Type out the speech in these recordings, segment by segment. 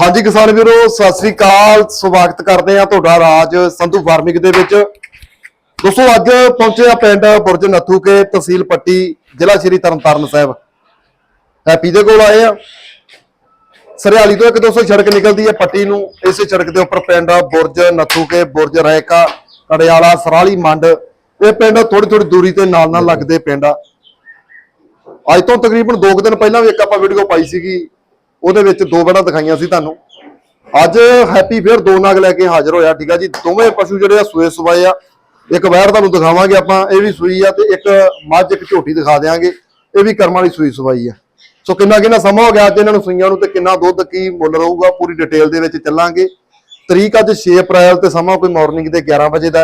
ਹਾਂਜੀ ਕਿਸਾਨ ਵੀਰੋ, ਸਤਿ ਸ੍ਰੀ ਅਕਾਲ। ਸਵਾਗਤ ਕਰਦੇ ਆ ਤੁਹਾਡਾ ਰਾਜ ਸੰਧੂ ਫਾਰਮਿੰਗ ਦੇ ਵਿੱਚ। ਦੋਸਤੋ, ਅੱਜ ਪਹੁੰਚੇ ਆ ਪਿੰਡ ਬੁਰਜ ਨੱਥੂਕੇ ਤਹਿਸੀਲ ਪੱਟੀ, ਜ਼ਿਲ੍ਹਾ ਸ਼੍ਰੀ ਤਰਨਤਾਰਨ ਸਾਹਿਬ। ਹੈਪੀ ਦੇ ਕੋਲ ਆਏ ਆ ਸਰਿਆਲੀ ਤੋਂ ਇੱਕ ਦੋਸਤੋ ਸੜਕ ਨਿਕਲਦੀ ਹੈ ਪੱਟੀ ਨੂੰ। ਇਸੇ ਸੜਕ ਦੇ ਉੱਪਰ ਪਿੰਡ ਬੁਰਜ ਨੱਥੂ ਕੇ, ਬੁਰਜ ਰੈਕਾ ਕੜਿਆਲਾ ਸਰਾਲੀ ਮੰਡ। ਇਹ ਪਿੰਡ ਥੋੜੀ ਥੋੜੀ ਦੂਰੀ ਤੇ ਨਾਲ ਨਾਲ ਲੱਗਦੇ ਪਿੰਡ ਆ। ਅੱਜ ਤੋਂ ਤਕਰੀਬਨ 2 ਦਿਨ ਪਹਿਲਾਂ ਵੀ ਇੱਕ ਆਪਾਂ ਵੀਡੀਓ ਪਾਈ ਸੀਗੀ। ਉਹਦੇ ਵਿੱਚ ਦੋ ਬੜਾ ਦਿਖਾਈਆਂ ਸੀ ਤੁਹਾਨੂੰ। ਅੱਜ ਹੈਪੀ ਫੇਅਰ ਦੋ ਨਾਗ ਲੈ ਕੇ ਹਾਜ਼ਰ ਹੋਇਆ, ਠੀਕ ਆ ਜੀ। ਦੋਵੇਂ ਪਸ਼ੂ ਜਿਹੜੇ ਆ ਸੂਏ ਸਵਾਏ ਆ। ਇੱਕ ਵੈੜ ਤੁਹਾਨੂੰ ਦਿਖਾਵਾਂਗੇ ਆਪਾਂ, ਇਹ ਵੀ ਸੂਈ ਆ ਤੇ ਇੱਕ ਮੱਝ, ਇੱਕ ਝੋਟੀ ਦਿਖਾ ਦੇਾਂਗੇ ਇਹ ਵੀ ਕਰਮਾਂ ਵਾਲੀ ਸੂਈ ਸਵਾਈ ਆ। ਸੋ ਕਿੰਨਾ ਕਿੰਨਾ ਸਮਾਂ ਹੋ ਗਿਆ ਅੱਜ ਇਹਨਾਂ ਨੂੰ ਸੂਈਆਂ ਨੂੰ ਤੇ ਕਿੰਨਾ ਦੁੱਧ, ਕੀ ਮੁੱਲ ਰਹੂਗਾ, ਪੂਰੀ ਡਿਟੇਲ ਦੇ ਵਿੱਚ ਚੱਲਾਂਗੇ। ਤਰੀਕ ਅੱਜ 6 ਅਪ੍ਰੈਲ ਤੇ ਸਮਾਂ ਕੋਈ ਮਾਰਨਿੰਗ ਦੇ 11 ਵਜੇ ਦਾ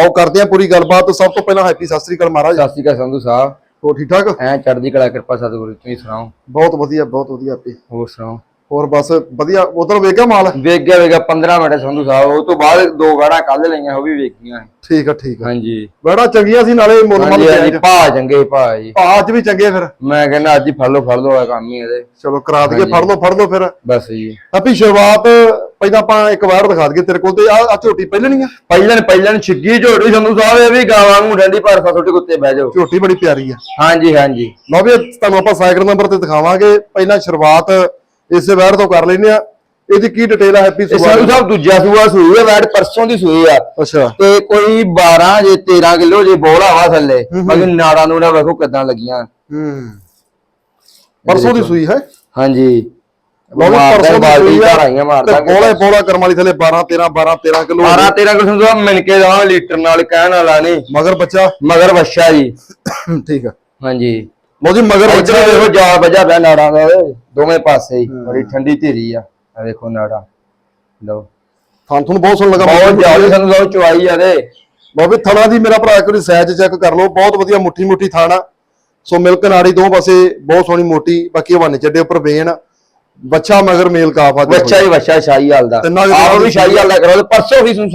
ਆਓ ਕਰਦੇ ਹਾਂ ਪੂਰੀ ਗੱਲਬਾਤ। ਸਭ ਤੋਂ ਪਹਿਲਾਂ ਹੈਪੀ ਸਤਿ ਸ੍ਰੀ ਅਕਾਲ ਮਹਾਰਾਜ। ਸਤਿ ਸ਼੍ਰੀ ਅਕਾਲ ਸੰਧੂ ਸਾਹਿਬ। ਹੋ ਠੀਕ ਠਾਕ? ਐ ਚੜ੍ਹਦੀ ਕਲਾ ਕਿਰਪਾ ਸਤਿਗੁਰੂ ਤੁਸੀਂ ਸੁਣਾਓ? ਬਹੁਤ ਵਧੀਆ ਬਹੁਤ ਵਧੀਆ ਆਪੇ। ਹੋਰ ਸੁਣਾਓ? ਹੋਰ ਬਸ ਵਧੀਆ ਉਧਰ ਵੇਖਿਆ ਮਾਲ? ਵੇਖ ਗਿਆ ਵੇਗਾ 15 ਮਿੰਟ ਸੰਧੂ ਸਾਹਿਬ ਉਹ ਤੋਂ ਬਾਅਦ ਦੋ ਗਾੜਾ ਕੱਲ ਲਈਆਂ ਉਹ ਵੀ ਵੇਖੀਆਂ। ਠੀਕ ਆ ਠੀਕ ਆ। ਹਾਂਜੀ। ਬੜਾ ਚੰਗੀਆਂ ਸੀ ਨਾਲੇ ਮੁੱਲ ਮੱਲ ਹਾਂਜੀ ਭਾ ਚੰਗੇ ਭਾ ਜੀ। ਅੱਜ ਵੀ ਚੰਗੇ ਫਿਰ। ਮੈਂ ਕਹਿੰਦਾ ਅੱਜ ਹੀ ਫੜ ਲਓ ਫੜ ਲਓ ਆ ਕੰਮ ਹੀ ਇਹਦੇ। ਚਲੋ ਕਰਾ ਦਈਏ ਫੜ ਲਓ ਫੜ ਲਓ ਫਿਰ। ਬਸ ਜੀ। ਆਪੀ ਸ਼ੁਰੂਆਤ ਪਹਿਲਾਂ ਆਪਾਂ ਇੱਕ ਵਾਰ ਦਿਖਾ ਦਈਏ ਤੇਰੇ ਕੋਲ ਤੇ ਆ ਆ ਝੋਟੀ ਪਹਿਲਣੀ ਆ? ਪਹਿਲਣ ਪਹਿਲਣ ਛਿੱਗੀ ਝੋੜੀ ਸੰਧੂ ਸਾਹਿਬ ਇਹ ਵੀ ਗਾਵਾਂ ਨੂੰ ਡੰਡੀ ਪਰ ਛੋਟੇ ਕੁੱਤੇ ਬਹਿ ਜਾਓ। ਝੋਟੀ ਬੜੀ ਪਿਆਰੀ ਆ। ਹਾਂਜੀ ਹਾਂਜੀ। ਲਓ ਵੀ ਤੁਹਾਨੂੰ ਆਪਾਂ ਸਾਈਕਲ ਨੰਬਰ ਤੇ ਦਿਖਾਵਾਂਗੇ। ਪਹਿਲਾਂ ਸ਼ੁਰੂਆਤ ਇਸੇ ਵਾਰ ਤੋਂ ਕਰ ਲੈਨੇ ਆ। ਇਹਦੀ ਕੀ ਡਿਟੇਲ ਆ? ਹੈਪੀ ਇਹ ਸੰਧੂ ਸਾਹਿਬ ਦੂਜਾ ਸੂਆ ਸੂਈ ਹੈ ਵੈਟ ਪਰਸੋਂ ਦੀ ਸੂਈ ਆ। ਅੱਛਾ। ਤੇ ਕੋਈ 12 ਜੇ 13 ਕਿਲੋ ਜੇ ਬੋਲ ਹਵਾ ਥੱਲੇ ਬਾਕੀ ਨਾੜਾ ਨੂੜਾ ਵੇਖੋ ਕਿਦਾਂ ਲੱਗੀਆਂ। ਹੂੰ। ਪਰਸੋਂ ਦੀ ਸੂਈ ਹੈ? ਹਾਂਜੀ। ਲਓ ਵੀ ਮਾਰਦਾ ਪਰਸੋਂ ਦੀ ਬਾਲਟੀ ਸੂਈ ਆ। ਧਾਰਾਈਆਂ ਮਾਰਦਾ ਤੇ ਬੋਲੇ ਬੋਲਾ ਕਰਮ ਵਾਲੀ ਥਲੇ 12 13 12 13 ਕਿਲੋ 12 13 ਕਿਲੋ ਸੰਧੂ ਸਾਹਿਬ ਮਿਣ ਕੇ ਦਵਾਂ ਲੀਟਰ ਨਾਲ ਕਹਿਣ ਵਾਲਾ ਨਹੀਂ। ਮਗਰ ਬੱਚਾ? ਮਗਰ ਵੱਛਾ ਜੀ। ਠੀਕ ਆ। ਹਾਂਜੀ। ਲਓ ਜੀ ਮਗਰ ਬੱਚਾ। ਇੱਧਰ ਵੇਖੋ ਜਾ ਵਜਾ ਪਿਆ ਨਾੜਾਂ ਦਾ ਓਏ। ਦੋਵੇਂ ਪਾਸੇ ਹੀ ਬੜੀ ਠੰਡੀ ਧੀਰੀ ਆ। ਆ ਵੇਖੋ ਨਾੜਾ। ਲਓ। ਥਾਂ ਤੁਹਾਨੂੰ ਬਹੁਤ ਸੋਹਣਾ ਲੱਗਾ। ਬਹੁਤ ਜ਼ਿਆਦਾ ਸਾਨੂੰ ਸਾਹਿਬ ਚੁਆਈ ਆ ਦੇ। ਬਾਬੇ ਥਣਾ ਦੀ ਮੇਰਾ ਭਰਾ ਇੱਕ ਵਾਰੀ ਸਾਈਜ਼ ਚੈੱਕ ਕਰ ਲਓ। ਬਹੁਤ ਵਧੀਆ ਮੁੱਠੀ ਮੁੱਠੀ ਥਾਣਾ ਸੋ ਮਿਲਕ ਨਾੜੀ ਦੋ ਪਾਸੇ ਬਹੁਤ ਸੋਹਣੀ ਮੋਟੀ ਬਾਕੀ ਹਵਾਨੇ ਚੱਡੇ ਉੱਪਰ ਵੇਨ ਬੱਚਾ ਮਗਰ ਮੇਲ ਕਾਫ ਆ ਵੱਛਾ ਹੀ ਵੱਛਾ ਸ਼ਾਹੀ ਹਾਲ ਦਾ ਦੇ ਆਪ ਵੀ ਸ਼ਾਹੀ ਹਾਲ ਦਾ ਕਰੋ ਤੇ ਪਰਸੋਂ ਵੀ ਸੁਣ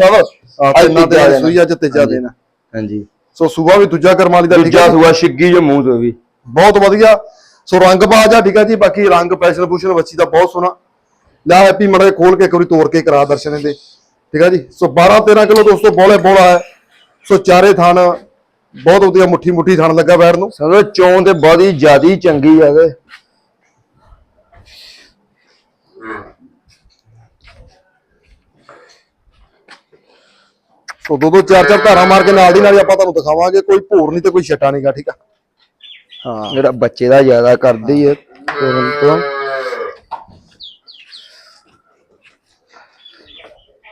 ਆ, ਅੱਜ ਦੇ ਦਿਨ। ਸੂਈ ਅੱਜ ਤੀਜਾ ਆ। ਹਾਂਜੀ। ਸੋ ਸੂਬਾ ਵੀ ਦੂਜਾ ਕਰਮਾਲੀ ਦਾ ਠੀਕ ਦੂਜਾ ਸੂਆ ਛਿੱਗੀ ਜੋ ਮੂੰਹ ਤੋਂ ਵੀ। ਬਹੁਤ ਵਧੀਆ। ਸੋ ਰੰਗ ਬਾਜ ਆ ਠੀਕ ਆ ਜੀ। ਬਾਕੀ ਰੰਗ ਪੈਸ਼ਨ ਪੂਸ਼ਨ ਬੱਚੀ ਦਾ ਬਹੁਤ ਸੋਹਣਾ। ਲੈ ਹੈਪੀ ਮੜੇ ਖੋਲ ਕੇ ਇੱਕ ਵਾਰੀ ਤੋੜ ਕੇ ਕਰਾ ਦਰਸ਼ਨ ਇਹਦੇ। ਠੀਕ ਆ ਜੀ। ਸੋ 12 13 ਕਿਲੋ ਦੋਸਤੋ ਬੋਲੇ ਬੋਲਾ ਹੈ। ਸੋ ਚਾਰੇ ਥਾਨ ਬਹੁਤ ਵਧੀਆ ਮੁੱਠੀ ਮੁੱਠੀ ਥਾਨ ਲੱਗਾ ਬੈਰ ਨੂੰ। ਸਮਝੋ ਚੋਂ ਤੇ ਬੜੀ ਜਿਆਦੀ ਚੰਗੀ ਆ ਤੇ ਸੋ ਦੋ ਦੋ ਚਾਰ ਚਾਰ ਧਾਰਾਂ ਮਾਰ ਕੇ ਨਾਲ ਦੀ ਨਾਲ ਹੀ ਆਪਾਂ ਤੁਹਾਨੂੰ ਦਿਖਾਵਾਂਗੇ ਕੋਈ ਭੂਰ ਨਹੀਂ ਤੇ ਕੋਈ ਛਟਾ ਨਹੀਂਗਾ ਠੀਕ ਆ? ਹਾਂ। ਜਿਹੜਾ ਬੱਚੇ ਦਾ ਜ਼ਿਆਦਾ ਕਰਦੀ ਹੈ ਤੁਰਨ ਤੋਂ।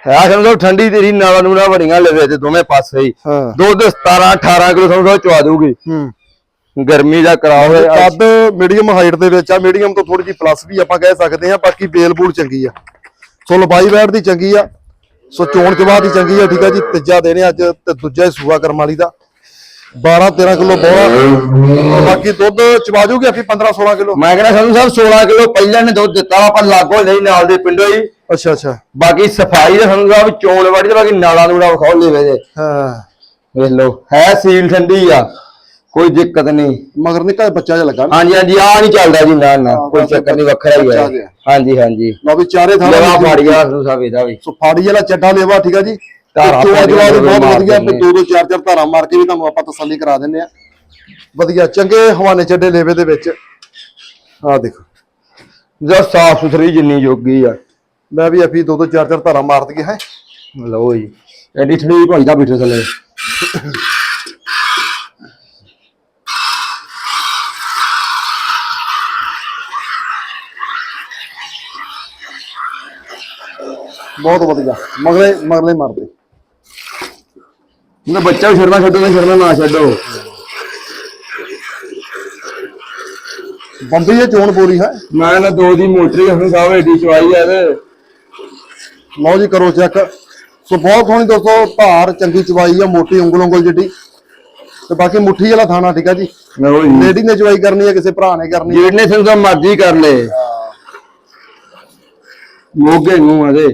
ਹੈ ਸਮਝੋ ਠੰਡੀ ਤੇਰੀ ਨਾਲਾ ਨੂੜਾ ਬੜੀਆਂ ਲਵੇ ਤੇ ਦੋਵੇਂ ਪਾਸੇ ਹੀ। ਹਾਂ। ਦੁੱਧ 17 18 ਕਿਲੋ ਸਮਝੋ ਚਵਾ ਦੂਗੀ ਹੂੰ। ਗਰਮੀ ਦਾ ਕਰਾਓ ਅੱਜ। ਕੱਦ ਮੀਡੀਅਮ ਹਾਈਟ ਦੇ ਵਿੱਚ ਆ ਮੀਡੀਅਮ ਤੋਂ ਥੋੜੀ ਜਿਹੀ ਪਲੱਸ ਵੀ ਆਪਾਂ ਕਹਿ ਸਕਦੇ ਆ ਬਾਕੀ ਬੇਲ ਬੂਲ ਚੰਗੀ ਆ। ਸੋ ਲੰਬਾਈ ਵੈਟ ਦੀ ਚੰਗੀ ਆ। ਸੋ ਚੋਣ ਚਵਾ ਦੀ ਚੰਗੀ ਆ ਠੀਕ ਆ ਜੀ ਤੀਜਾ ਆ ਅੱਜ ਤੇ ਦੂਜਾ ਹੀ ਸੂਆ ਕਰਮ ਵਾਲੀ ਦਾ। 12 13 ਕਿਲੋ ਬੋਲਾ ਬਾਕੀ ਦੁੱਧ ਚਵਾ ਜੂਗੀ ਆਪੀ 15 16 ਕਿਲੋ? ਮੈਂ ਕਹਿੰਦਾ ਸਾਨੂੰ ਸਾਹਿਬ 16 ਕਿਲੋ ਪਹਿਲਾਂ ਨੇ ਦੁੱਧ ਦਿੱਤਾ ਆਪਾਂ ਲਾਗੋ ਲਈ ਨਾਲ ਦੇ ਪਿੰਡੋਂ ਹੀ। ਅੱਛਾ ਅੱਛਾ। ਬਾਕੀ ਸਫ਼ਾਈ ਦਾ ਸਾਨੂੰ ਸਾਹਿਬ ਚੋਣ ਵਾੜੀ ਤੇ ਬਾਕੀ ਨਾਲਾ ਨੂੜਾ ਵਿਖਾਓ ਲੈਵੇ ਦੇ। ਹਾਂ। ਵੇਖ ਲਓ ਹੈ ਸੀਲ ਠੰਡੀ ਆ। ਕੋਈ ਦਿੱਕਤ ਨਹੀਂ। ਮਗਰ ਨਿੱਕਾ ਜਿਹਾ ਬੱਚਾ ਜਿਹਾ ਲੱਗਾ ਨਾ। ਹਾਂਜੀ ਹਾਂਜੀ ਆ ਨਹੀਂ ਚੱਲਦਾ ਜੀ ਨਾ ਨਾ ਹਾਂ, ਕੋਈ ਬਸ ਚੱਕਰ ਨਹੀਂ ਵੱਖਰਾ ਹੀ ਬੱਚਾ ਹੈ ਜਿਹਾ। ਹਾਂਜੀ ਹਾਂਜੀ। ਲਓ ਵੀ ਚਾਰੇ ਥਾਂ ਲਗਾ ਫਾੜ ਗਿਆ ਸਾਨੂੰ ਸਾਹਿਬ ਇਹਦਾ ਵੀ। ਸੋ ਫਾੜੀ ਵਾਲਾ ਚੱਡਾ ਲੇਵਾ ਠੀਕ ਆ ਜੀ? ਧਾਰਾਂ ਚੋਣ ਪਾੜੀਆਂ ਜਵਾ ਦੇ ਬਹੁਤ ਮਾਰ ਵਧੀਆ ਦਿੰਦੇ। ਦੋ ਦੋ ਚਾਰ ਚਾਰ ਧਾਰਾਂ ਮਾਰ ਕੇ ਵੀ ਤੁਹਾਨੂੰ ਆਪਾਂ ਤਸੱਲੀ ਕਰਾ ਦਿੰਨੇ ਆ। ਵਧੀਆ ਚੰਗੇ ਹਵਾਨੇ ਚੱਡੇ ਲੇਵੇ ਦੇ ਵਿੱਚ। ਆਹ ਦੇਖੋ। ਜੋ ਸਾਫ਼ ਸੁਥਰੀ ਜਿੰਨੀ ਜੋਗੀ ਆ। ਮੈਂ ਵੀ ਅਫੀ ਦੋ ਦੋ ਚਾਰ ਚਾਰ ਧਾਰਾਂ ਮਾਰ ਦਈਏ ਹੈ? ਲਓ ਜੀ। ਐਡੀ ਠੰਡੀ ਭਾਈ ਦਾ ਬਿਠੇ ਥੱਲੇ। ਬਹੁਤ ਵਧੀਆ। ਮਗਲੇ ਮਗਲੇ ਮਾਰਦੇ। ਉਹਦਾ ਬੱਚਾ ਵੀ ਛੱਡਣਾ ਛੱਡੋ ਤੇ ਛੱਡਣਾ ਨਾ ਛੱਡੋ। ਬੰਦੀ ਇਹ ਚੋਣ ਪੂਰੀ ਹੈ। ਮੈਂ ਨਾ ਦੋ ਦੀ ਮੋਟਰੀ ਹੁਣ ਸਾਹਿਬ ਐਡੀ ਚਵਾਈ ਆ ਤੇ। ਲਓ ਜੀ ਕਰੋ ਚੈੱਕ ਸੋ ਬਹੁਤ ਸੋਹਣੀ ਦੋਸਤੋ ਧਾਰ ਚੰਗੀ ਚਵਾਈ ਆ ਮੋਟੀ ਉਂਗਲ ਉਂਗਲ ਜਿੱਡੀ। ਤੇ ਬਾਕੀ ਮੁੱਠੀ ਵਾਲਾ ਥਾਣਾ ਠੀਕ ਆ ਜੀ? ਲੇਡੀ ਨੇ ਚਵਾਈ ਕਰਨੀ ਹੈ ਕਿਸੇ ਭਰਾ ਨੇ ਕਰਨੀ ਜਿਹਨੇ ਸਾਨੂੰ ਤਾਂ ਮਰਜ਼ੀ ਕਰ ਲੈ। ਮੋਗੇ ਨੂੰ ਆਦੇ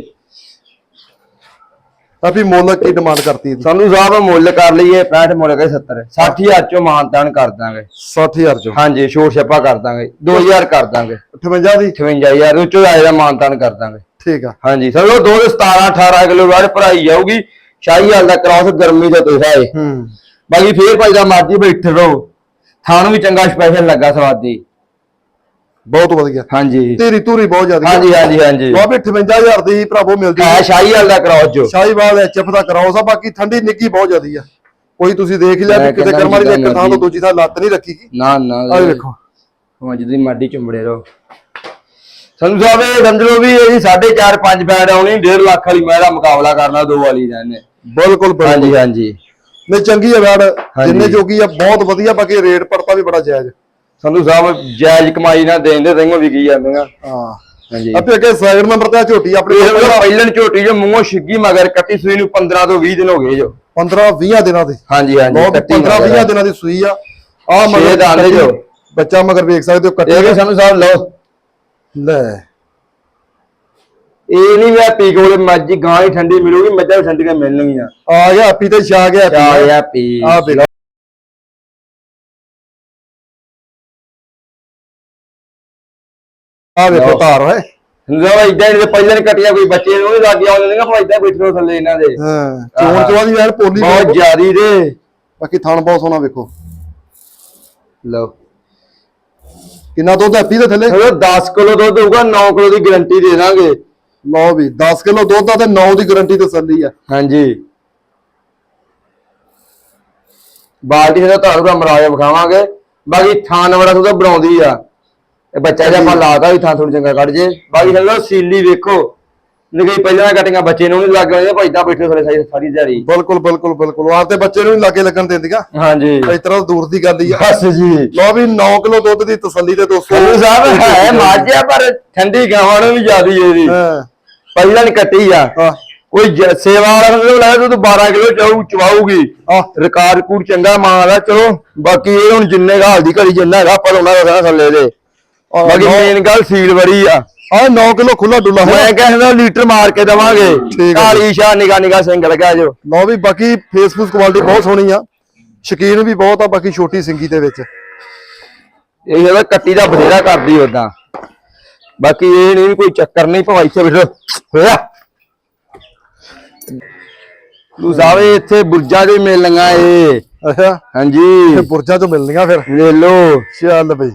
ਅਫੀ ਮੁੱਲ ਕੀ ਡਿਮਾਂਡ ਕਰਤੀ ਇਹਦੀ? ਸਾਨੂੰ ਸਾਹਿਬ ਮੁੱਲ ਕਰ ਲਈਏ 65 ਮੁੱਲ ਕਰੇ 70 60000 ਚੋਂ ਮਾਨਤਾਨ ਕਰ ਦਾਂਗੇ। 60000 ਚੋਂ? ਹਾਂਜੀ ਛੋਟ ਛੱਪਾ ਕਰ ਦਾਂਗੇ। 2000 ਕਰ ਦਾਂਗੇ। 58 ਦੀ? 58000 ਉਹ ਚੋਂ ਆਏ ਦਾ ਮਾਨਤਾਨ ਕਰ ਦਾਂਗੇ। ਠੀਕ ਆ। ਹਾਂਜੀ ਸਮਝੋ ਦੋ ਦੇ 17 18 ਕਿਲੋ ਬਾਅਦ ਭਰਾਈ ਜਾਊਗੀ। ਸ਼ਾਹੀ ਹਾਲ ਦਾ ਕ੍ਰਾਸ ਗਰਮੀ ਦਾ ਤੋਹਫਾ ਏ। ਹੂੰ। ਬਾਕੀ ਫੇਰ ਭਾਈ ਦਾ ਮਰਜ਼ੀ ਬੈਠੇ ਰਹੋ। ਥਾਣ ਵੀ ਚੰਗਾ ਸਪੈਸ਼ਲ ਲੱਗਾ ਸਵਾਦੀ। ਬਹੁਤ ਵਧੀਆ। ਹਾਂਜੀ। ਤੇਰੀ ਤੂਰੀ ਬਹੁਤ ਜ਼ਿਆਦਾ। ਹਾਂਜੀ ਹਾਂਜੀ ਹਾਂਜੀ। ਵੀ 58000 ਦੀ ਭਰਾਵੋ ਮਿਲਦੀ ਹੈ। ਸ਼ਾਹੀ ਹਾਲ ਦਾ ਕ੍ਰਾਸ ਜੋ ਸ਼ਾਹੀਵਾਲ ਐਚਐਫ ਦਾ ਕਰਾਉਸ ਆ ਬਾਕੀ ਠੰਡੀ ਨਿੱਗੀ ਬਹੁਤ ਜ਼ਿਆਦੀ ਆ। ਕੋਈ ਤੁਸੀਂ ਦੇਖ ਲਿਆ ਵੀ ਕਿਤੇ ਕਹਿੰਦਾ ਕਰਮਾਂ ਦੀ ਇੱਕ ਥਾਂ ਤੋਂ। ਦੂਜੀ ਥਾਂ ਲੱਤ ਨਹੀਂ ਰੱਖੀ ਗੀ ਨਾ ਨਾ। ਆਹ ਵੇਖੋ। ਹਾਂ ਜਿੱਦੀ ਮਰਦੀ ਚੁੰਬੜੇ ਰਹੋ। ਸੰਧੂ ਸਾਹਿਬ ਇਹ ਸਮਝ ਲਓ ਵੀ ਇਹ 4.5 5 ਬੈਂਡ ਆਉਣੀ 1.5 ਲੱਖ ਵਾਲੀ ਮੈਂ ਦਾ ਮੁਕਾਬਲਾ ਕਰਨਾ ਦੋ ਵਾਲੀ ਦਾ ਇਹਨੇ। ਬਿਲਕੁਲ ਹਾਂਜੀ ਹਾਂਜੀ। ਨਹੀਂ ਚੰਗੀ ਆ ਵੈੜ ਹਾਂਜੀ। ਜਿੰਨੇ ਜੋਗੀ ਆ ਬਹੁਤ ਵਧੀਆ। ਬਾਕੀ ਰੇਟ ਪੜਤਾ ਵੀ ਬੜਾ ਜਾਇਜ਼। ਸੰਧੂ ਸਾਹਿਬ ਜਾਇਜ਼ ਕਮਾਈ ਨਾ ਦੇਂਦੇ ਤੈਨੂੰ ਵਿਕੀ ਜਾਂਦੀਆਂ। ਹਾਂ। ਹਾਂਜੀ। ਆਪੇ ਅੱਗੇ ਸੈਕਿੰਡ ਨੰਬਰ ਤੇ ਆ ਝੋਟੀ ਆਪਣੀ ਇਹ ਪਹਿਲਣ ਝੋਟੀ ਜੋ ਮੂੰਹੋਂ ਛਿੱਗੀ ਮਗਰ ਕੱਟੀ ਸੂਈ ਨੂੰ 15 ਤੋਂ 20 ਦਿਨ ਹੋ ਗਏ ਜੋ। 15 20 ਦਿਨਾਂ ਦੀ। ਹਾਂਜੀ ਹਾਂਜੀ ਬਹੁਤ ਕੱਟੀ 15 ਮਗਰ। 20 ਦਿਨਾਂ ਦੀ ਸੂਈ ਆ। ਆ ਮਗਰ ਕੱਟੀ- ਜੋ। ਬੱਚਾ ਮਗਰ ਵੇਖ ਸਕਦੇ ਹੋ ਕੱਟੀ ਇਹ ਸੰਧੂ ਸਾਹਿਬ ਲਓ। ਲੈ। ਇਹ ਨਹੀਂ ਮੈਂ ਪੀ ਕੋਲੇ ਮੱਝ ਗਾਂ ਹੀ ਠੰਡੀ ਮਿਲੂਗੀ ਮੱਝਾਂ ਵੀ ਠੰਡੀਆਂ ਮਿਲਣਗੀਆਂ। ਆ ਗਿਆ ਆਪੀ ਤੇ ਛਾ ਗਿਆ ਚਾ ਜਾਂ ਪੀ। ਆ ਆ ਵੇਖੋ ਧਾਰ ਹੈ। ਜਿਹੜਾ ਇਦਾਂ ਹੀ ਪਹਿਲਾਂ ਹੀ ਕੱਟਿਆ ਕੋਈ ਬੱਚੇ ਨੂੰ ਲੱਗ ਆਉਂਦੇ ਨੇ ਭਾਈ ਇਦਾਂ ਬੈਠੋ ਥੱਲੇ ਇਹਨਾਂ ਦੇ। ਹਾਂ ਚੋਣ ਚਵਾ ਦੀ ਯਾਰ ਪੋਲੀ ਬਹੁਤ। ਜ਼ਿਆਦੀ ਦੇ। ਬਾਕੀ ਥਣ ਬਹੁਤ ਸੋਹਣਾ ਵੇਖੋ। ਲਓ। ਕਿੰਨਾ ਦੁੱਧ ਹੈ? ਪੀ ਦੇ ਥੱਲੇ? ਚਲੋ 10 ਕਿਲੋ ਦੁੱਧ ਹੋਊਗਾ 9 ਕਿਲੋ ਦੀ ਗਾਰੰਟੀ ਦੇ ਦਾਂਗੇ। ਲਓ ਵੀ 10 ਕਿਲੋ ਦੁੱਧ ਆ ਤੇ 9 ਦੀ ਗਾਰੰਟੀ ਤਸੱਲੀ ਆ। ਹਾਂਜੀ। ਬਾਲਟੀ ਦਾ ਤੁਹਾਨੂੰ ਦਾ ਮਰਾਇਆ ਵਿਖਾਵਾਂਗੇ। ਬਾਕੀ ਥਾਂ ਨਵੜਾ ਤੋਂ ਬਣਾਉਂਦੀ ਆ। ਇਹ ਬੱਚਾ ਜੇ ਆਪਾਂ ਲਾਤਾ ਵੀ ਥਾਂ ਥੋੜੀ ਚੰਗਾ ਕੱਢ ਜੇ। ਬਾਕੀ ਚਲੋ ਸੀਲੀ ਵੇਖੋ। ਨਿਕਈ ਪਹਿਲਾਂ ਕਟੀਆਂ ਬੱਚੇ ਨੂੰ ਨਹੀਂ ਲੱਗ ਰਹੇ ਭਾਈ ਤਾਂ ਬੈਠੇ ਥੋੜੇ ਸਾਰੀ ਸਾਰੀ ਦਿਹਾੜੀ। ਬਿਲਕੁਲ ਬਿਲਕੁਲ ਬਿਲਕੁਲ। ਆਪ ਤੇ ਬੱਚੇ ਨੂੰ ਵੀ ਲਾਗੇ ਲੱਗਣ ਦਿੰਦੀਆਂ। ਹਾਂਜੀ। ਇਸ ਤਰ੍ਹਾਂ ਦੂਰ ਦੀ ਗੱਲ ਹੀ ਆ। ਬਸ ਜੀ। ਲਓ ਵੀ 9 ਕਿਲੋ ਦੁੱਧ ਦੀ ਤਸੱਲੀ ਤੇ ਦੋਸਤੋ। ਸਾਹਿਬ ਹੈ ਮਾਝਾ ਪਰ ਠੰਡੀ ਗਾਵਾਂ ਨੂੰ ਵੀ ਜ਼ਿਆਦੀ ਇਹਦੀ ਹਾਂ। ਪਹਿਲਾਂ ਨਹੀਂ ਕੱਟੀ ਆ। ਕੋਈ ਸੇਵਾ ਵਾਲਾ ਨੂੰ ਲੈ ਤੂੰ 12 ਕਿਲੋ ਚਾਉ ਚਵਾਉਗੀ ਰਿਕਾਰਡ ਕੂੜ ਚੰਗਾ ਮਾਲ ਆ ਚਲੋ। ਬਾਕੀ ਇਹ ਹੁਣ ਜਿੰਨੇ ਘਾਲ ਦੀ ਘੜੀ ਜਿੰਨਾ ਹੈਗਾ ਪਰ ਉਹਨਾਂ ਦਾ ਥੱਲੇ ਦੇ। ਬਾਕੀ ਮੇਨ ਗੱਲ ਸੀਲ ਬੜੀ ਆ। ਆ 9 ਕਿਲੋ ਖੁੱਲਾ ਡੁੱਲਾ ਹੈ ਮੈਂ ਕਹਿੰਦਾ ਲੀਟਰ ਮਾਰ ਕੇ ਦਵਾਂਗੇ। ਕਾਲੀ ਸ਼ਾ ਨਿਗਾ ਨਿਗਾ ਸਿੰਘ ਲਗਾ ਜੋ ਲਓ ਵੀ ਬਾਕੀ ਫੇਸਬੁੱਕ ਕੁਆਲਿਟੀ ਬਹੁਤ ਸੋਹਣੀ ਆ। ਸ਼ਕੀਨ ਵੀ ਬਹੁਤ ਆ ਬਾਕੀ ਛੋਟੀ ਸਿੰਗੀ ਦੇ ਵਿੱਚ। ਇਹ ਜਿਹੜਾ ਕੱਟੀ ਦਾ ਬਥੇਰਾ ਕਰਦੀ ਉਦਾਂ ਬਾਕੀ ਇਹ ਨਹੀਂ ਕੋਈ ਚੱਕਰ ਨਹੀਂ ਭਾਈ ਇੱਥੇ ਬੈਠੋ। ਹੋਇਆ। ਸਾਵੇ ਇੱਥੇ ਬੁਰਜਾਂ ਦੇ ਮਿਲਣੀਆਂ ਏ ਅੱਛਾ। ਹਾਂਜੀ। ਬੁਰਜਾਂ ਤੋਂ ਮਿਲਣੀਆਂ ਫਿਰ। ਲੈ ਲੋ ਚੱਲ ਬਈ।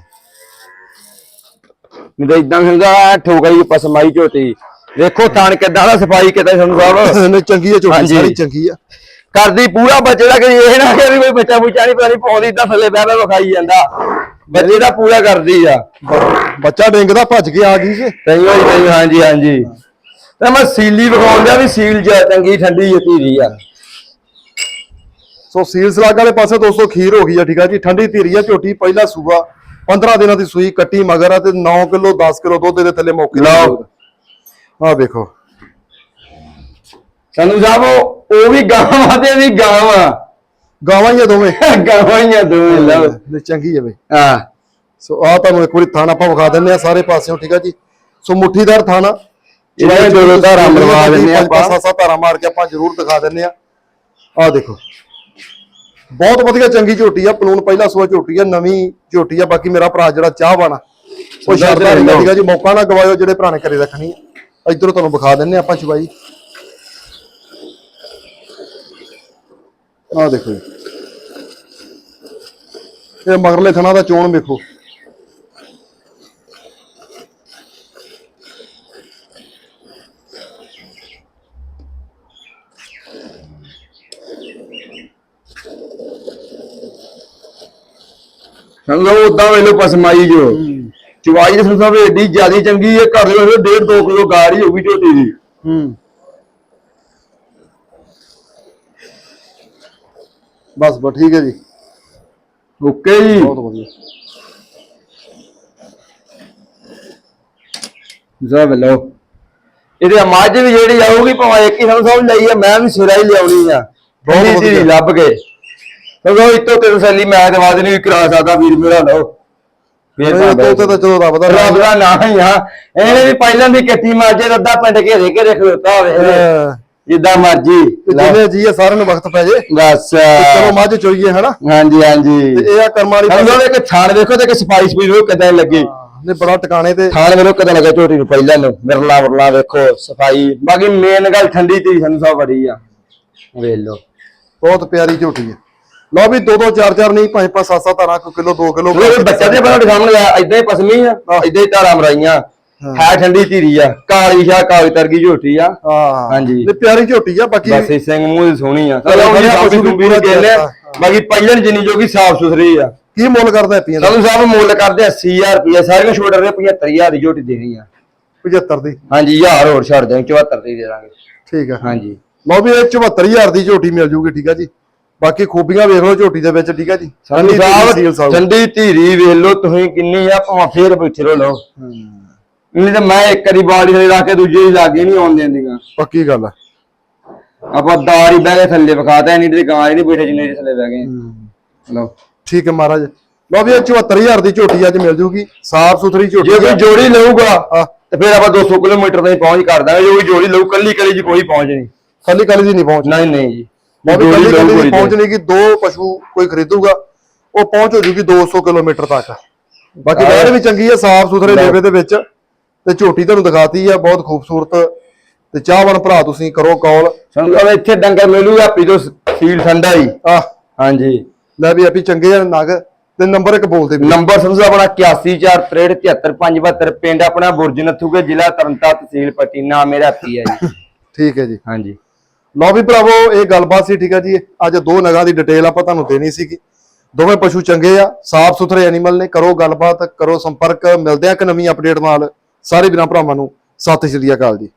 ਨਹੀਂ ਤਾਂ ਇਦਾਂ ਹੁੰਦਾ ਠੋਕਰੀ ਪਸਮਾਈ ਝੋਟੀ। ਵੇਖੋ ਥਾਣ ਕਿੱਦਾਂ ਦਾ ਸਫ਼ਾਈ ਕਿੱਦਾਂ ਸਾਨੂੰ ਸਾਹਿਬ ਨੇ ਚੰਗੀ ਆ ਝੋਟੀ। ਸਾਰੀ ਚੰਗੀ ਆ। ਕਰਦੀ ਪੂਰਾ ਬੱਚੇ ਦਾ ਕਿ ਇਹ ਨਾ ਕਿ ਕੋਈ ਬੱਚਾ ਬੁੱਚਾ ਨਹੀਂ ਪਤਾ ਨਹੀਂ ਪਾਉਂਦੀ ਤਾਂ ਥੱਲੇ ਬਹਿ ਬਹਿ ਵਿਖਾਈ ਜਾਂਦਾ। ਬੱਚੇ ਦਾ ਪੂਰਾ ਕਰਦੀ ਆ। ਬੱਚਾ ਡਿੰਗਦਾ ਭੱਜ ਕੇ ਆ ਗਈ ਕਿ ਤੈਨੂੰ ਹੀ ਤੈਨੂੰ ਹਾਂਜੀ ਹਾਂਜੀ। ਤੇ ਮੈਂ ਸੀਲੀ ਵਿਖਾਉਂਦਾ ਵੀ ਸੀਲ ਜ ਚੰਗੀ ਠੰਡੀ ਧੀਰੀ ਆ। ਸੋ ਸੀਲ ਸਲਾਗ ਵਾਲੇ ਪਾਸੇ ਦੋਸਤੋ ਖੀਰ ਹੋ ਗਈ ਆ ਠੀਕ ਆ ਜੀ। ਠੰਡੀ ਧੀਰੀ ਆ ਝੋਟੀ ਪਹਿਲਾ ਸੂਆ। 15 ਦਿਨਾਂ ਦੀ ਸੂਈ ਕੱਟੀ ਮਗਰ ਆ ਤੇ 9 ਕਿਲੋ 10 ਕਿਲੋ ਦੁੱਧ ਦੇ ਥੱਲੇ ਮੌਕੇ ਲਓ। ਆ। ਵੇਖੋ। ਸੰਧੂ ਸਾਹਿਬ ਉਹ ਵੀ ਗਾਵਾਂ ਤੇ ਵੀ ਗਾਵਾਂ। ਗਾਵਾਂ ਹੀ ਆ ਦੋਵੇਂ। ਗਾਵਾਂ ਹੀ ਆ ਦੋਵੇਂ ਲਓ। ਤੇ ਚੰਗੀ ਆ ਬਈ ਹਾਂ। ਸੋ ਆ ਤੁਹਾਨੂੰ ਇੱਕ ਵਾਰੀ ਥਾਣਾ ਆਪਾਂ ਵਿਖਾ ਦਿੰਨੇ ਆ ਸਾਰੇ ਪਾਸਿਓਂ ਠੀਕ ਆ ਜੀ? ਸੋ ਮੁੱਠੀਦਾਰ ਥਾਣਾ। ਇਹਦੇ ਦੋ ਦੋ ਧਾਰਾਂ ਮਰਵਾ ਦਿੰਨੇ ਆ ਆਪਾਂ। ਸੱਤ ਧਾਰਾਂ ਮਾਰ ਕੇ ਆਪਾਂ ਜ਼ਰੂਰ ਦਿਖਾ ਦਿੰਨੇ ਆ ਆ ਦੇਖੋ। ਬਹੁਤ ਵਧੀਆ ਚੰਗੀ ਝੋਟੀ ਆ ਪਲੂਨ ਪਹਿਲਾ ਸੂਆ ਝੋਟੀ ਆ ਨਵੀਂ ਝੋਟੀ ਆ ਬਾਕੀ ਮੇਰਾ ਭਰਾ ਜਿਹੜਾ ਚਾਹ ਵਾਣਾ ਉਹ ਸ਼ਰਦਾ। ਠੀਕ ਆ ਜੀ ਮੌਕਾ ਨਾ ਗਵਾਇਓ ਜਿਹੜੇ ਭਰਾ ਨੇ ਘਰੇ ਰੱਖਣੀ ਆ। ਇਧਰੋਂ ਤੁਹਾਨੂੰ ਵਿਖਾ ਦਿੰਨੇ ਆ ਆਪਾਂ ਚਵਾਈ ਆ ਦੇਖੋ ਇਹ ਮਗਰਲੇ ਥਣਾ ਦਾ ਚੋਣ ਵੇਖੋ। ਸੰਗੋ ਉਦਾਂ ਵੇਲੋ ਪਸਮਾਈ ਜੋ। ਚਵਾਈ ਦੇ ਸੰਗੋ ਸਾਹਿਬ ਏਡੀ ਜਿਆਦੀ ਚੰਗੀ ਹੈ ਘਰ ਦੇ ਵਿੱਚ 1.5 2 ਕਿਲੋ ਗਾੜੀ ਹੋਊਗੀ ਝੋਟੀ ਦੀ। ਹੂੰ। ਬਸ ਬਸ ਠੀਕ ਹੈ ਜੀ। ਓਕੇ ਜੀ। ਬਹੁਤ ਵਧੀਆ। ਜਾ ਵੇਲੋ ਇਹਦੇ ਮੱਝ ਵੀ ਜਿਹੜੀ ਆਊਗੀ ਭਾਵੇਂ ਇੱਕ ਹੀ ਸਾਨੂੰ ਸਭ ਲਈ ਆ ਮੈਂ ਵੀ ਸਿਰਾ ਹੀ ਲਿਆਉਣੀ ਆ। ਬਹੁਤ ਬਹੁਤ ਵਧੀਆ। ਲੱਭ ਕੇ। ਸੰਗੋ ਇਤੋਂ ਤੇ ਤਸੱਲੀ ਮੈਂ ਦਵਾ ਦੇਣੀ ਵੀ ਕਰਾ ਸਕਦਾ ਵੀਰ ਮੇਰਾ ਲਓ। ਫੇਰ ਇਹ ਭਾਵੇਂ- ਤੋਂ ਤਾਂ ਚਲੋ ਰੱਬ ਦਾ ਰੱਬ ਦਾ ਨਾਂ ਹੀ ਆ। ਇਹਨੇ ਵੀ ਪਹਿਲਾਂ ਦੀ ਕੱਟੀ ਮਾਜੇ ਰੱਦਾ ਪਿੰਡ ਘੇਰੇ ਘੇਰੇ ਖਲੋਤਾ ਹੋਵੇ। ਅਹ, ਜਿੱਦਾਂ ਮਰਜ਼ੀ। ਤੇ ਜਿਵੇਂ ਜੀ ਆ ਸਾਰਿਆਂ ਨੂੰ ਵਕਤ ਪੈ ਜੇ। ਤੇ ਬਸ ਚਲੋ ਮੱਝ ਚੋਈਏ ਹਨਾ? ਹਾਂਜੀ ਹਾਂਜੀ। ਤੇ ਇਹ ਆ ਕਰਮਾਂ ਵਾਲੀ ਸਮਝੋ ਇੱਕ ਛਾਣ ਵੇਖੋ ਤੇ ਇੱਕ ਸਫ਼ਾਈ ਸਪੀਡ ਵੇਖੋ ਕਿਦਾਂ ਲੱਗੀ। ਨੇ ਬੜਾ ਟਿਕਾਣੇ ਤੇ ਥਾਣ ਮੈਨੂੰ ਕਦਾਂ ਲੱਗਾ ਝੋਟੀ ਨੂੰ ਪਹਿਲਾਂ ਨੂੰ। ਮਿਰਲਾ ਵੇਖੋ ਸਫ਼ਾਈ। ਬਾਕੀ ਮੇਨ ਗੱਲ ਠੰਡੀ ਤੀ ਸਾਨੂੰ ਸਭ ਬੜੀ ਆ। ਵੇਖ ਲਓ। ਬਹੁਤ ਪਿਆਰੀ ਝੋਟੀ ਹੈ ਲਓ ਵੀ 2 2 4 4 ਨਹੀਂ 5 5 7 7 ਧਾਰਾਂ ਕੋ ਕਿਲੋ 2 ਕਿਲੋ ਉਹ ਬੱਚਾ ਤੇ ਬੜਾ ਸਾਹਮਣੇ ਆ ਇਦਾਂ ਹੀ ਪਸਮੀ ਆ ਇਦਾਂ ਹੀ ਧਾਰਾਂ ਮਰਾਈਆਂ। ਹੈ। ਠੰਡੀ ਧੀਰੀ ਆ ਕਾਲੀ ਸ਼ਾ ਕਾਲੀ ਤਰਗੀ ਝੋਟੀ ਆ। ਹਾਂਜੀ। ਨੇ ਪਿਆਰੀ ਝੋਟੀ ਆ ਬਾਕੀ ਬਸ ਸਿੰਘ ਮੂੰਹ ਦੀ ਸੋਹਣੀ ਆ। ਚਲੋ ਚਲੋ ਵਧੀਆ ਜੀ ਪਸ਼ੂ ਪਸ਼ੂ ਵੀ ਵੀ ਪੂਰਾ ਕਹਿੰਦੇ ਆ ਹਾਂ। ਬਾਕੀ ਪਹਿਲਣ ਜਿੰਨੀ ਜੋ ਕਿ ਸਾਫ਼ ਸੁਥਰੀ ਆ। ਕੀ ਮੁੱਲ ਕਰਦਾ ਐਪੀਆਂ ਦਾ? ਸਾਨੂੰ ਸਾਹਿਬ ਮੁੱਲ ਕਰਦੇ 80000 ਰੁਪਏ ਸਾਰੀਆਂ ਛੋੜ ਰਹੇ 75000 ਦੀ ਝੋਟੀ ਦੇਣੀ ਆ। 75 ਦੀ। ਹਾਂਜੀ 1000 ਹੋਰ ਛੱਡ ਦੇਵਾਂਗੇ 74 ਦੀ ਦੇ ਦਾਂਗੇ। ਠੀਕ ਆ। ਹਾਂਜੀ। ਲਓ ਵੀ ਇਹ 74000 ਦੀ ਝੋਟੀ ਮਿਲ ਜੂਗੀ ਠੀਕ ਆ ਜੀ। ਬਾਕੀ ਖੂਬੀਆਂ ਵੇਖ ਲਓ ਝੋਟੀ ਦੇ ਵਿੱਚ ਠੀਕ ਆ ਜੀ? ਠੰਡੀ ਧੀਰੀ ਸਾਹਿਬ। ਠੰਡੀ ਧੀਰੀ ਵੇਖ ਲਓ ਤੁਸੀਂ ਕਿੰਨੀ ਆ ਭਾਵੇਂ ਫੇਰ ਬੈਠੇ ਰਹੋ ਲਓ। ਨਹੀਂ ਤਾਂ ਮੈਂ ਇੱਕ ਵਾਰੀ ਬਾਲਟੀ ਥੱਲੇ ਰੱਖ ਕੇ ਦੂਜੀ ਦੀ ਲਾਗੇ ਨਹੀਂ ਆਉਣ ਦਿੰਦੀਆਂ। ਪੱਕੀ ਗੱਲ ਆ। ਆਪਾਂ ਦਾਰ ਹੀ ਬਹਿ ਕੇ ਥੱਲੇ ਵਿਖਾਤਾ ਨਹੀਂ ਤੇ ਗਾਂ ਹੀ ਨਹੀਂ ਬੈਠੇ ਜਿੰਨੇ ਥੱਲੇ ਬਹਿ ਗਏ। ਲਓ। ਠੀਕ ਹੈ ਮਹਾਰਾਜ। ਲਓ ਵੀ ਇਹ 74000 ਦੀ ਝੋਟੀ ਅੱਜ ਮਿਲ ਜੂਗੀ। ਸਾਫ਼ ਸੁਥਰੀ ਝੋਟੀ ਜੇ ਕੋਈ। ਜੋੜੀ ਲਊਗਾ ਹਾਂ। ਤੇ ਫਿਰ ਆਪਾਂ 200 ਕਿਲੋਮੀਟਰ ਤਾਈਂ ਪਹੁੰਚ ਕਰ ਦਾਂਗੇ। ਜੇ ਕੋਈ ਜੋੜੀ ਲਊ ਕੱਲੀ ਕੱਲੀ ਜੀ ਕੋਈ ਪਹੁੰਚ ਨਹੀਂ। ਕੱਲੀ ਕੱਲੀ ਦੀ ਨਹੀਂ ਪਹੁੰਚ ਨਹੀਂ ਨਹੀਂ ਜੀ। ਮੈਂ ਵੀ ਕੱਲੀ ਕੱਲੀ ਦੀ ਪਹੁੰਚ ਨਹੀਂ ਕਿ ਦੋ ਪਸ਼ੂ ਕੋਈ ਖਰੀਦੂਗਾ ਉਹ ਪਹੁੰਚ ਹੋ ਜੂਗੀ 200 ਕਿਲੋਮੀਟਰ ਤੱਕ। ਬਾਕੀ। ਵੈੜ ਵੀ ਚੰਗੀ ਹੈ ਸਾਫ਼ ਸੁਥਰੇ। ਲੇਵੇ ਦੇ ਵਿੱਚ। ਤੇ ਝੋਟੀ ਤੁਹਾਨੂੰ ਦਿਖਾਤੀ ਆ ਬਹੁਤ ਖੂਬਸੂਰਤ। ਤੇ ਚਾਹਵਨ ਭਰਾ ਤੁਸੀਂ ਕਰੋ ਕਾਲ ਸਾਨੂੰ ਕਹਿੰਦਾ ਇੱਥੇ ਡੰਗਰ ਮਿਲੂਗਾ ਪੀ ਦੋ ਸੀਲ ਠੰਡਾ ਹੀ। ਆ ਹਾਂਜੀ। ਲੈ ਵੀ ਆਪੀ ਚੰਗੇ ਆ ਨਗ। ਤੇ ਨੰਬਰ ਇੱਕ ਬੋਲਦੇ ਵੀ ਨੰਬਰ ਸਮਝੋ ਆਪਣਾ 8143373572 ਪਿੰਡ ਆਪਣਾ ਬੁਰਜ ਨੱਥੂਗੇ ਜ਼ਿਲ੍ਹਾ ਤਰਨਤਾਰਨ ਤਹਿਸੀਲ ਪੱਟੀ ਨਾਮ ਮੇਰਾ ਹੱਥੀ ਹੈ ਜੀ। ਠੀਕ ਹੈ ਜੀ। ਹਾਂਜੀ। ਲਓ ਵੀ ਭਰਾਵੋ, ਇਹ ਗੱਲਬਾਤ ਸੀ, ਠੀਕ ਹੈ ਜੀ। ਅੱਜ ਦੋ ਨਗਾਂ ਦੀ ਡਿਟੇਲ ਆਪਾਂ ਤੁਹਾਨੂੰ ਦੇਣੀ ਸੀਗੀ। ਦੋਵੇਂ ਪਸ਼ੂ ਚੰਗੇ ਆ ਸਾਫ਼ ਸੁਥਰੇ ਐਨੀਮਲ ਨੇ। ਕਰੋ ਗੱਲਬਾਤ, ਕਰੋ ਸੰਪਰਕ। ਮਿਲਦੇ ਆ ਇੱਕ ਨਵੀਂ ਅਪਡੇਟ ਨਾਲ। ਸਾਰੇ ਬਿਨਾਂ ਭਰਾਵਾਂ ਨੂੰ, ਸਤਿ ਸ਼੍ਰੀ ਅਕਾਲ ਜੀ।